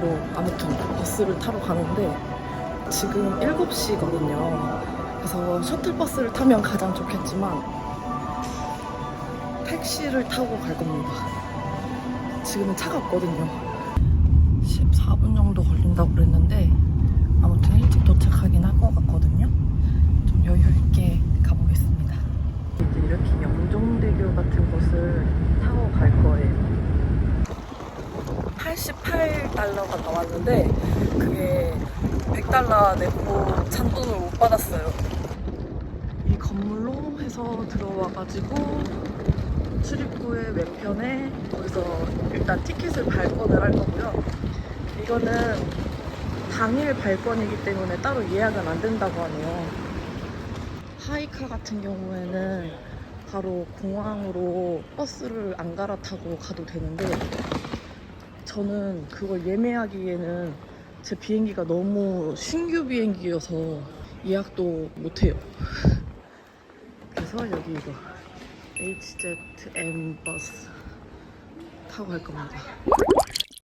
뭐 아무튼 버스를 타러 가는데 지금 7시거든요. 그래서 셔틀버스를 타면 가장 좋겠지만 택시를 타고 갈 겁니다. 지금은 차갑거든요. 14분 정도 걸린다고 그랬는데 아무튼 일찍 도착하긴 할 것 같거든요. 좀 여유 있게 가보겠습니다. 이제 이렇게 영종대교 같은 곳을 타고 갈 거예요. 88달러가 나왔는데 그게 100달러 내고 잔돈을 못 받았어요. 이 건물로 해서 들어와가지고 출입구의 왼편에 거기서 일단 티켓을 발권을 할 거고요. 이거는 당일 발권이기 때문에 따로 예약은 안 된다고 하네요. 하이카 같은 경우에는 바로 공항으로 버스를 안 갈아타고 가도 되는데 저는 그걸 예매하기에는 제 비행기가 너무 신규 비행기여서 예약도 못해요. 그래서 여기 이거 HZM 버스 타고 갈 겁니다.